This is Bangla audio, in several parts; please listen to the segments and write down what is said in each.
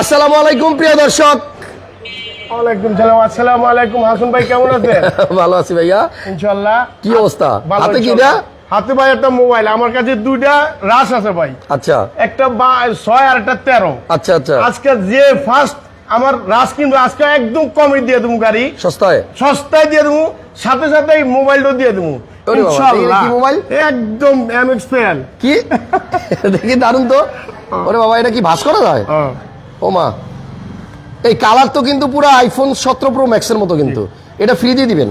আসসালামু আলাইকুম প্রিয় দর্শক। ওয়ালাইকুম সালাম আসসালামু আলাইকুম। হাসান ভাই কেমন আছেন? ভালো আছি ভাইয়া। কি অবস্থা? হাতে কি না? হাতে ভাই একটা মোবাইল। আমার কাছে দুইটা রাস আছে ভাই। আচ্ছা। একটা ছয় আর একটা তেরো। আচ্ছা আচ্ছা। আজকে যে ফার্স্ট আমার রাস আজকে একদম কমে দিয়ে দেবো গাড়ি। সস্তায়? সস্তায় দিয়ে দেবো সাথে সাথে এই মোবাইলটাও দিয়ে দেবো। মোবাইল? একদম কি? দেখি দারুণ তো। ওরে বাবা এটা কি ভাস করা যায়? ও মা এই কালার তো কিন্তু পুরো আইফোন সতেরো প্রো ম্যাক্সের মতো কিন্তু। এটা ফ্রি দিয়ে দিবেন।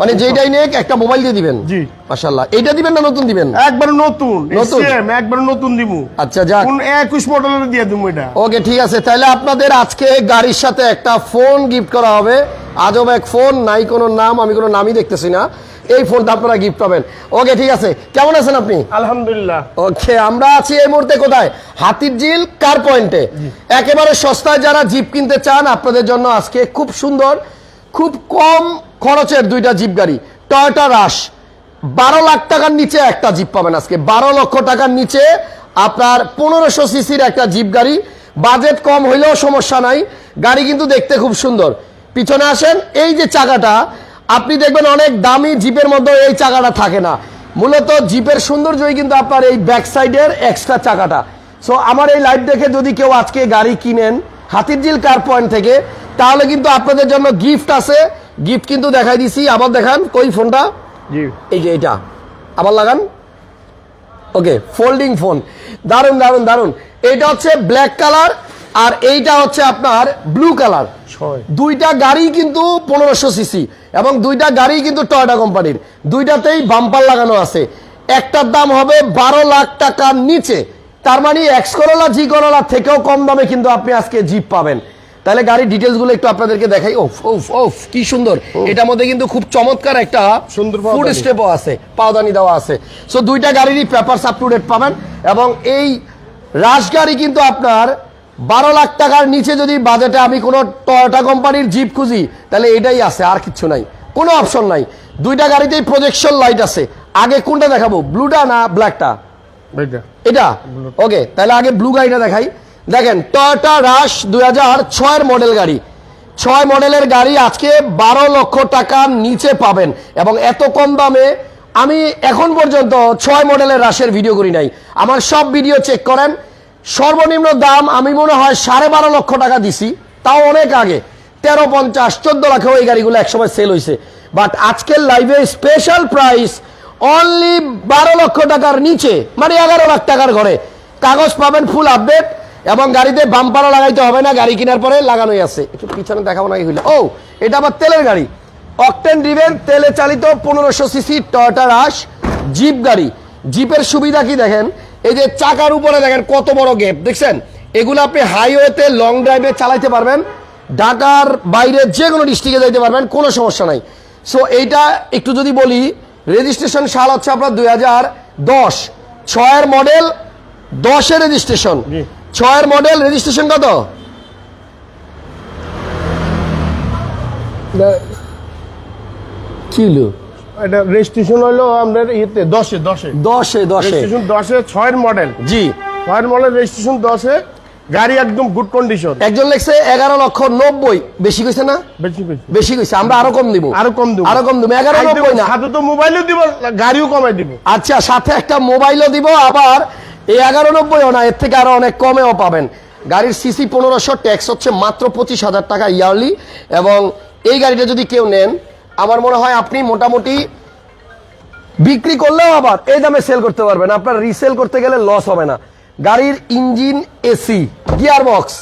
মানে যেটাই নেক একটা মোবাইল দিয়ে দিবেন। জি। মাশাল্লাহ এটা দিবেন না নতুন দিবেন? একবার নতুন। নতুন? একবার নতুন দিব আচ্ছা যাক। কোন একুশ মডেলের দিয়ে দেবো এটা। ওকে ঠিক আছে। তাহলে আপনাদের আজকে গাড়ির সাথে একটা ফোন গিফট করা হবে। আজব এক ফোন নাই কোনো নাম আমি কোনো নামই দেখতেছি না। এই ফোনটা আপনারা গিফট পাবেন। ওকে ঠিক আছে। কেমন আছেন আপনি? আলহামদুলিল্লাহ। ওকে আমরা আছি এই মুহূর্তে কোথায়? হাতির ঝিল কার পয়েন্টে একেবারে সস্তায় যারা জিপ কিনতে চান আপনাদের জন্য আজকে খুব সুন্দর খুব কম খরচের দুইটা জিপ গাড়ি। টয়টা রাশ বারো লাখ টাকার নিচে একটা জিপ পাবেন আজকে। বারো লক্ষ টাকার নিচে আপনার পনেরোশো সিসির একটা জিপ গাড়ি। বাজেট কম হইলেও সমস্যা নাই। গাড়ি কিন্তু দেখতে খুব সুন্দর। পিছনে আসেন এই যে চাকাটা আপনি দেখবেন অনেক দামি জিপের মধ্যে এই চাকাটা থাকে না। মূলত জিপের সৌন্দর্যই কিন্তু আপনার এই ব্যাক সাইডের এক্সট্রা চাকাটা। সো আমার এই লাইভ দেখে যদি কেউ আজকে গাড়ি কিনেন হাতির হাতিরঝিল কার পয়েন্ট থেকে তাহলে কিন্তু আপনাদের জন্য গিফট আছে। গিফট কিন্তু দেখাই দিছি। আবার দেখান কই ফোনটা? জি। এই যে এটা। আবার লাগান। ওকে ফোল্ডিং ফোন দারুণ দারুণ দারুণ এইটা হচ্ছে ব্ল্যাক কালার আর এইটা হচ্ছে আপনার ব্লু কালার দুইটা গাড়ি কিন্তু পনেরোশো সিসি এবং দুইটা গাড়ি কিন্তু টয়টা কোম্পানির দুইটাতেই বাম্পার লাগানো আছে। একটার দাম হবে বারো লাখ টাকার নিচে। তার মানে এক্স করোলা জি করোলা থেকেও কম দামে কিন্তু আপনি আজকে জিপ পাবেন। তাহলে গাড়ির ডিটেলসগুলো একটু আপনাদেরকে দেখাই। ওফ ওফ ওফ কি সুন্দর। এটার মধ্যে কিন্তু খুব চমৎকার একটা সুন্দর ফুড। স্টেপও আছে পাওদানি দেওয়া আছে। সো দুইটা গাড়িরই পেপার আপ টু ডেট পাবেন এবং এই রাশ গাড়ি কিন্তু আপনার বারো লাখ টাকার নিচে যদি বাজেটে আমি কোনো টয়োটা কোম্পানির জিপ খুঁজি তাহলে এটাই আছে আর কিচ্ছু নাই। কোনো অপশন নাই। দুইটা গাড়িতেই প্রজেকশন লাইট আছে। আগে কোনটা দেখাবো? ব্লুটা না ব্ল্যাকটা এটা? ওকে তাহলে আগে ব্লু গাড়িটা দেখাই। দেখেন টয়োটা রাশ দুই হাজার ছয়ের মডেল গাড়ি। ছয় মডেলের গাড়ি আজকে বারো লক্ষ টাকার নিচে পাবেন এবং এত কম দামে আমি এখন পর্যন্ত ছয় মডেলের রাশের ভিডিও করি নাই। আমার সব ভিডিও চেক করেন। সর্বনিম্ন দাম আমি মনে হয় সাড়ে বারো লক্ষ টাকা দিছি, তাও অনেক আগে। তেরো, পঞ্চাশ, চোদ্দ লাখেও এই গাড়িগুলো একসময় সেল হয়েছে বাট আজকের লাইভে স্পেশাল প্রাইস অনলি বারো লক্ষ টাকার নিচে মানে এগারো লাখ টাকার ঘরে। কাগজ পাবেন ফুল আপডেট এবং গাড়িতে বাম্পারও লাগাইতে হবে না, গাড়ি কেনার পরে লাগানোই আছে। একটু পিছনে দেখাবো না কি হইল। ও, এটা আবার তেলের গাড়ি। অকটেন ড্রিভেন তেলে চালিত পনেরোশো সিসি টয়টা রাশ জিপ গাড়ি। জিপের সুবিধা কি দেখেন? এই যে চাকার উপরে দেখেন কত বড় গ্যাপ দেখছেন? এগুলো আপনি হাইওয়েতে লং ড্রাইভে চালাইতে পারবেন। ঢাকার বাইরে যে কোনো ডিস্ট্রিক্টে যাইতে পারবেন কোনো সমস্যা নাই। সো এইটা একটু যদি বলি রেজিস্ট্রেশন সাল হচ্ছে আপনার দুই হাজার দশ। ছয়ের মডেল দশের রেজিস্ট্রেশন ছয়ের মডেল রেজিস্ট্রেশন কত? কিলো এটা রেজিস্ট্রেশন হলো আপনার ইয়েতে দশে দশে। দশে দশে। রেজিস্ট্রেশন দশে ছয়ের মডেল জি। ছয়ের মডেল রেজিস্ট্রেশন দশে গাড়ি একদম গুড কন্ডিশন একজন লেখছে এগারো লক্ষ নব্বই বেশি কইছে না? বেশি বেশি বেশি কইছে আমরা আরও কম দিব। আরও কম দেবো। আরও কম দিব এগারো নব্বই না। সাথে তো মোবাইলও দিব গাড়িও কমাই দিব। আচ্ছা সাথে একটা মোবাইলও দিব আবার এই এগারো নব্বইও না এর থেকে আরও অনেক কমেও পাবেন। গাড়ির সিসি পনেরোশো ট্যাক্স হচ্ছে মাত্র পঁচিশ হাজার টাকা ইয়ারলি এবং এই গাড়িটা যদি কেউ নেন আমার মনে হয় আপনি মোটামুটি বিক্রি করলেও আবার এই দামে সেল করতে পারবেন। আপনার রিসেল করতে গেলে লস হবে না। গাড়ির ইঞ্জিন এসি গিয়ার বক্স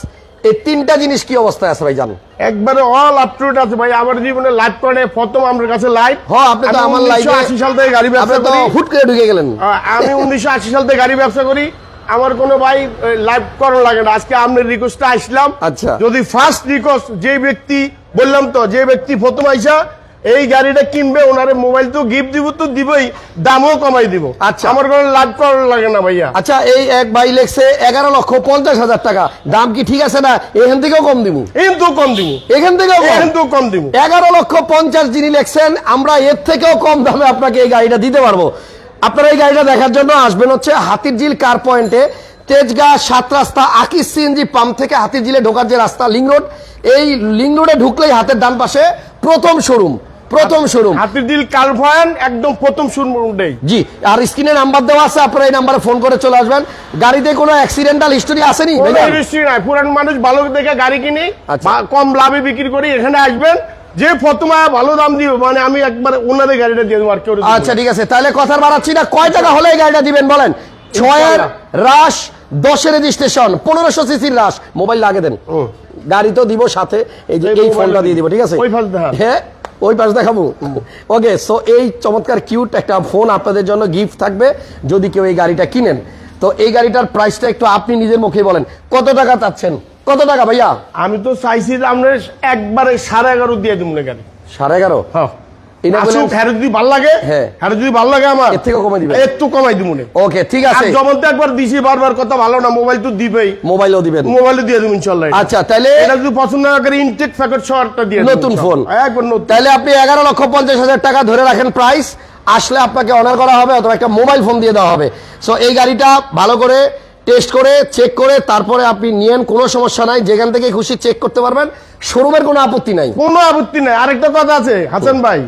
এই তিনটা জিনিস কি অবস্থায় আছে ভাই জান একবারে অল আপ টু ডেট আছে ভাই। আমার জীবনে লাইভ করে প্রথম আমার কাছে লাইভ হ আপনি তো আমার লাইফে আশি সাল থেকে গাড়ি আপনি ব্যবসা তো করি। হুট করে ঢুকে গেলেন। আমি উনিশশো আশি সাল থেকে গাড়ি ব্যবসা করি। আমার কোনো ভাই লাইভ করার লাগে না। আজকে আপনার রিকোয়েস্টে আসলাম। আচ্ছা। যদি ফার্স্ট রিকোয়েস্ট যে ব্যক্তি বললাম তো যে ব্যক্তি প্রথম আইসা এই গাড়িটা কিনবে ওনারে মোবাইল তো গিফট দিব তো দিবই দামও কমাই দিব। আচ্ছা। আমার কোনো লাইভ করার লাগে না ভাইয়া। আচ্ছা এই এক ভাই লেখছে এগারো লক্ষ পঞ্চাশ হাজার টাকা। দাম কি ঠিক আছে না? এখান থেকেও কম দিব। কিন্তু কম দিব। এখান থেকেও কম? কিন্তু কম দিব। এগারো লক্ষ পঞ্চাশ যিনি লেখছেন আমরা এর থেকেও কম দামে আপনাকে এই গাড়িটা দিতে পারব। আপনারা এই গাড়িটা দেখার জন্য আসবেন হচ্ছে হাতিরঝিল কার পয়েন্টে তেজগাঁ সাত রাস্তা আকিস সিএনজি পাম্প থেকে হাতির জিলে ঢোকার যে রাস্তা লিং রোড এই লিং রোডে ঢুকলেই হাতের ডান পাশে প্রথম শোরুম প্রথম শোরুম হাতির দিল কালফায়ান একদম প্রথম শুনমুন্ডেই জি আর স্ক্রিনে নাম্বার দেওয়া আছে আপনারা এই নাম্বারে ফোন করে চলে আসবেন। গাড়িতে কোনো অ্যাক্সিডেন্টাল হিস্টোরি আসেনি? হিস্ট্রি নাই পুরান মানুষ ভালো দেখে গাড়ি কিনি আচ্ছা। কম লাভে বিক্রি করি এখানে আসবেন যে প্রথমে ভালো দাম দিবে মানে আমি একবার ওনাদের গাড়িটা দিয়ে দেবো আর কেউ আচ্ছা ঠিক আছে তাহলে কথা বাড়াচ্ছি না কয় টাকা হলে এই গাড়িটা দিবেন বলেন? ছয়ের রাশ দশের রেজিস্ট্রেশন পনেরোশো সিসির রাশ মোবাইল লাগে দেন। গাড়ি তো দিব সাথে এই যে এই ফোনটা দিয়ে দিব ঠিক আছে? ওই পাশ হ্যাঁ। ওই পাশে দেখাবো। ওকে সো এই চমৎকার কিউট একটা ফোন আপনাদের জন্য গিফট থাকবে যদি কেউ এই গাড়িটা কিনেন। তো এই গাড়িটার প্রাইসটা একটু আপনি নিজের মুখে বলেন। কত টাকা চাচ্ছেন? কত টাকা ভাইয়া? আমি তো চাইছি যে আপনার একবারে সাড়ে এগারো দিয়ে দিব না গাড়ি। সাড়ে এগারো? হ্যাঁ। আসুক হ্যাঁ যদি ভালো লাগে হ্যাঁ। হ্যাঁ যদি ভালো লাগে আমার এর থেকেও কমাই? একটু কমাই দিব ওকে ঠিক আছে। তো একবার দিছি বারবার কথা ভালো না মোবাইল তো দিবেই। মোবাইলও দিবেন। মোবাইলে দিয়ে দেবো আচ্ছা তাহলে এটা যদি পছন্দ না করে ইনটেক প্যাকেট শর্টটা দিয়ে নতুন ফোন একবার নতুন। তাহলে আপনি এগারো লক্ষ পঞ্চাশ হাজার টাকা ধরে রাখেন প্রাইস আসলে আপনাকে অনার করা হবে অথবা একটা মোবাইল ফোন দিয়ে দেওয়া হবে। সো এই গাড়িটা ভালো করে টেস্ট করে চেক করে তারপরে আপনি নিয়েন কোনো সমস্যা নাই যেখান থেকে খুশি চেক করতে পারবেন। শোরুমের কোনো আপত্তি নাই। কোনো আপত্তি নাই। আরেকটা কথা আছে হাসান ভাই।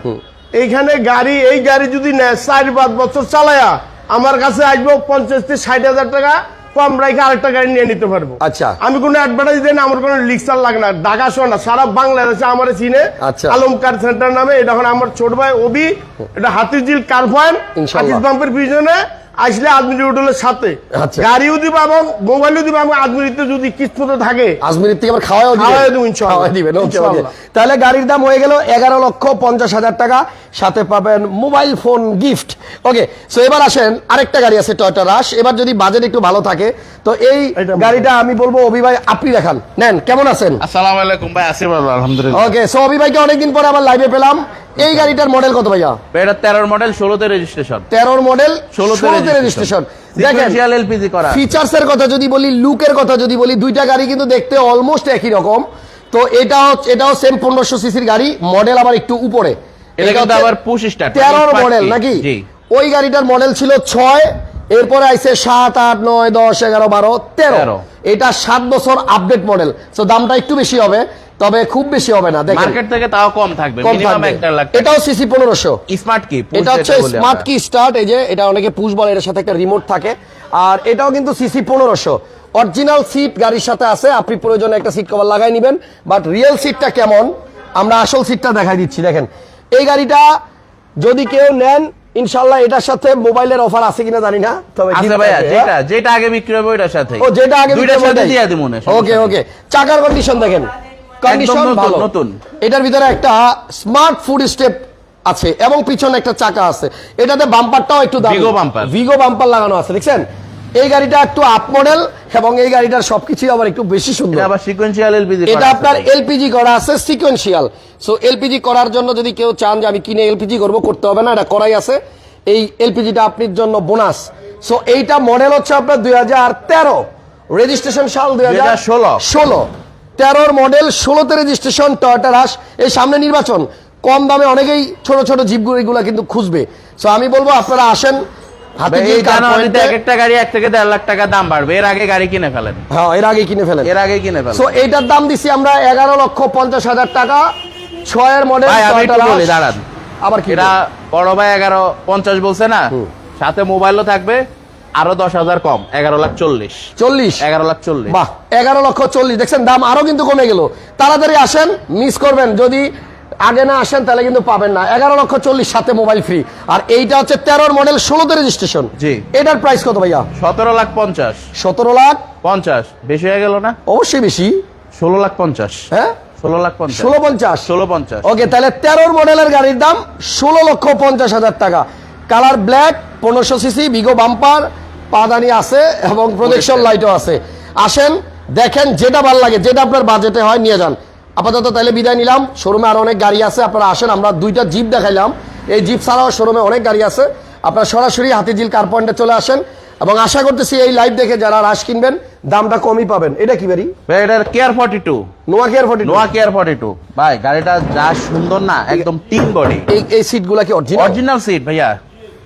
এইখানে গাড়ি এই গাড়ি যদি নেয় চার পাঁচ বছর চালায়া আমার কাছে আসব পঞ্চাশ থেকে ষাট হাজার টাকা কম রাখে আরেকটা গাড়ি নিয়ে নিতে পারব। আচ্ছা। আমি কোনো অ্যাডভার্টাইজ দিই না আমার কোনো লিক্সার লাগে না। ঢাকা শোনা না সারা বাংলাদেশে আমার চিনে আচ্ছা। আলম কার সেন্টার নামে এটা এখন আমার ছোট ভাই অবি এটা হাতিঝিল কার পয়েন্ট হাতিজ পাম্পের পিছনে। আসলে আজমিরি হোটেলের সাথে। আচ্ছা। গাড়িও দিব এবং মোবাইলও দিব এবং আজমিরিতে যদি কিস্তিতে থাকে আজমিরের থেকে আবার খাওয়াও খাওয়াও দিবেন দেবো ইনশাআল্লাহ। খাওয়াই দিবেন। তাহলে গাড়ির দাম হয়ে গেল এগারো লক্ষ পঞ্চাশ হাজার টাকা। সাথে পাবেন mobile phone gift. Okay so এবার আসেন আরেকটা গাড়ি আছে টয়টা রাশ এবার যদি বাজেট একটু ভালো থাকে তো এই গাড়িটা আমি বলব অভি ভাই আপনি দেখান। নেন কেমন আছেন? আসসালামু আলাইকুম ভাই আসি ভালো আলহামদুলিল্লাহ। ওকে সো অভি ভাইকে অনেকদিন পরে আবার লাইভে পেলাম। এই গাড়িটার মডেল কত ভাইয়া? এটা তেরোর মডেল ষোলোতে রেজিস্ট্রেশন তেরোর মডেল 16 তে ষোলোতে রেজিস্ট্রেশন দেখেন এলপিজি করা। ফিচার্স কথা যদি বলি লুকের কথা যদি বলি দুইটা গাড়ি কিন্তু দেখতে অলমোস্ট একই রকম। তো এটাও এটাও সেম পনেরোশো সিসির গাড়ি মডেল আবার একটু উপরে। এটা তেরোর মডেল নাকি? ওই গাড়িটার মডেল ছিল ছয় এরপরে আইছে সাত আট নয় দশ এগারো বারো তেরো। এটা সাত বছর আপডেট মডেল তো দামটা একটু বেশি হবে। তবে খুব বেশি হবে না দেখেন। মার্কেট থেকে তাও কম থাকবে মিনিমাম থাকবে। এক দেড় লাখ এটাও সিসি পনেরোশো। স্মার্ট কি এটা হচ্ছে স্মার্ট কি স্টার্ট এই যে এটা অনেকে পুশ বলে এর সাথে একটা রিমোট থাকে। আর এটাও কিন্তু সিসি পনেরোশো। অরিজিনাল সিট গাড়ির সাথে আছে আপনি প্রয়োজনে একটা সিট কভার লাগাই নেবেন বাট রিয়েল সিটটা কেমন? আমরা আসল সিটটা দেখাই দিচ্ছি দেখেন। এই গাড়িটা যদি কেউ নেন ইনশাল্লাহ এটার সাথে মোবাইলের অফার আছে কিনা জানি না তবে আছে ভাইয়া যেটা? যেটা আগে বিক্রি হবে ওইটার সাথে ও যেটা আগে বিক্রি হবে দিয়ে দিব না ওকে ওকে চাকার কন্ডিশন দেখেন। কন্ডিশন ভালো। নতুন। এটার ভিতরে একটা স্মার্ট ফুড স্টেপ আছে এবং পিছনে একটা চাকা আছে। এটাতে বাম্পারটাও একটু Vigo bumper। ভিগো বাম্পার লাগানো আছে দেখছেন? এই গাড়িটা একটু আপ মডেল এবং এই গাড়িটার সবকিছু আবার একটু বেশি সুন্দর। আবার সিকোয়েন্সিয়াল এলপিজি এটা আপনার এলপিজি করা আছে সিকোয়েন্সিয়াল সো এলপিজি করার জন্য যদি কেউ চান যে আমি কিনে এলপিজি করব করতে হবে না এটা করাই আছে। এই এলপিজিটা আপনার জন্য বোনাস সো এইটা মডেল হচ্ছে আপনার দুই হাজার তেরো। রেজিস্ট্রেশন সাল দুই হাজার 2016 ষোলো। তেরোর মডেল ষোলোতে রেজিস্ট্রেশন টয়টা রাস এই সামনে নির্বাচন। কম দামে অনেকেই ছোট ছোট জিপগুলো কিন্তু খুঁজবে। সো আমি বলব আপনারা আসেন দাম হ্যাঁ এর আগে কিনে ফেলেন। এর আগে কিনে ফেলেন। দাম দিছি আমরা এগারো লক্ষ পঞ্চাশ হাজার টাকা। ছয়ের মডেল ভাই আমি টয়োটা একটু বলি রাশ। দাঁড়ান। আবার কি বড় ভাই এগারো পঞ্চাশ বলছে না? সাথে মোবাইলও থাকবে। আরও দশ হাজার কম এগারো লাখ চল্লিশ। চল্লিশ? এগারো লাখ চল্লিশ। বাহ এগারো লক্ষ চল্লিশ। দেখছেন দাম আরও কিন্তু কমে গেল। তাড়াতাড়ি আসেন মিস করবেন। যদি আগে না আসেন তাহলে কিন্তু পাবেন না। এগারো লক্ষ চল্লিশ সাথে মোবাইল ফ্রি আর এইটা হচ্ছে তেরোর মডেল ষোলোতে রেজিস্ট্রেশন জি। এটার প্রাইস কত ভাইয়া? সতেরো লাখ পঞ্চাশ। সতেরো লাখ? পঞ্চাশ। বেশি হয়ে গেল না? অবশ্যই বেশি। ষোলো লাখ পঞ্চাশ। হ্যাঁ? ষোলো লাখ পঞ্চাশ। ষোলো পঞ্চাশ। ষোলো পঞ্চাশ। ওকে তাহলে তেরোর মডেলের গাড়ির দাম ষোলো লক্ষ পঞ্চাশ হাজার টাকা। কালার ব্ল্যাক পনেরোশো সিসি বিগো বাম্পার পাদানি আছে এবং প্রজেকশন লাইটও আছে। আসেন দেখেন যেটা ভালো লাগে যেটা আপনার বাজেটে হয় নিয়ে যান। আপাতত তাহলে বিদায় নিলাম। শোরুমে আরও অনেক গাড়ি আছে আপনারা আসেন আমরা দুইটা জিপ দেখাইলাম। এই জিপ ছাড়াও শোরুমে অনেক গাড়ি আছে। আপনারা সরাসরি হাতিঝিল কার পয়েন্টে চলে আসেন এবং আশা করতেছি এই লাইভ দেখে যারা রাশ কিনবেন দামটা কমই পাবেন। এটা কি বাড়ি ভাই এটার care forty two Noah care forty Noah care forty two ভাই গাড়িটা যা সুন্দর না একদম টিন বডি এই এই সিটগুলা কি অরিজিনাল অরিজিনাল সিট ভাইয়া।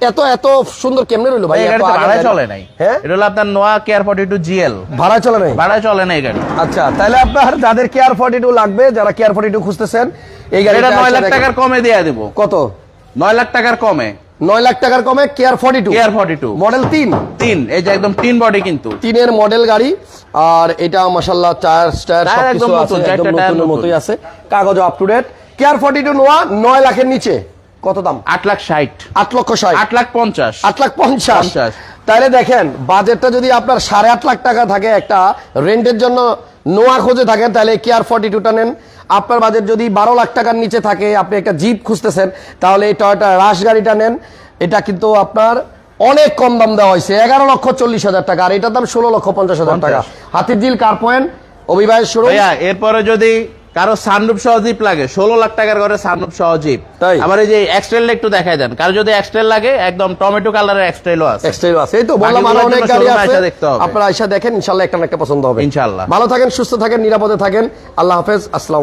এত এত সুন্দর কেমনে রইল ভাই? ভাড়ায় গাড়ি? চলে নাই। হ্যাঁ? এটা হলো আপনার Noah care forty two GL ভাড়ায় চলে নাই? ভাড়ায় চলে না এই গাড়ি। আচ্ছা তাহলে আপনার যাদের কেয়ার ফর্টি টু লাগবে যারা কেয়ার ফর্টি টু খুঁজতেছেন এই গাড়িটা নয় লাখ টাকার কমে দিয়ে দেবো। কত? নয় লাখ টাকার কমে। নয় লাখ টাকার কমে care forty two care forty two model তিন? তিন এই যে একদম তিন বডি কিন্তু। তিনের মডেল গাড়ি আর এটা মাসাল্লাহ টায়ার টায়ার টায়ার সবকিছু একদম আছে একদম নতুন। মতোই আছে কাগজ up to date care forty two Noah নয় লাখের নিচে। কত দাম? আট লাখ ষাট। আট লক্ষ ষাট। আট লাখ পঞ্চাশ। আট লাখ পঞ্চাশ। তাহলে দেখেন বাজেটটা যদি আপনার সাড়ে আট লাখ টাকা থাকে একটা রেন্টের জন্য নোয়া খোঁজে থাকেন তাহলে কেয়ার ফর্টি টুটা নেন। আপনার বাজেট যদি বারো লাখ টাকার নিচে থাকে আপনি একটা জিপ খুঁজতেছেন তাহলে এই টয়টা রাশ গাড়িটা নেন। এটা কিন্তু আপনার অনেক কম দাম দেওয়া হয়েছে এগারো লক্ষ চল্লিশ হাজার টাকা আর এটার দাম ষোলো লক্ষ পঞ্চাশ হাজার টাকা। হাতির জিল কার পয়েন্ট অভিবাহের শুরু এরপরে যদি কারও সানরূপ সহ জিপ লাগে ষোলো লাখ টাকার ঘরে সানরূপ সহজীব জিপ তাই? আবার এই যে এক্সট্রেল একটু দেখাই দেন। কারও যদি এক্সট্রেল লাগে একদম টমেটো কালারের এক্সট্রেলও আছে। এক্সট্রেলও আছে। এই তো বললাম আরও অনেক গাড়ি আছে। দেখতে হবে। আপনারা এসে দেখেন ইনশাআল্লাহ একটা না একটা পছন্দ হবে। ইনশাআল্লাহ। ভালো থাকেন সুস্থ থাকেন নিরাপদে থাকেন। আল্লাহ হাফেজ আসসালাম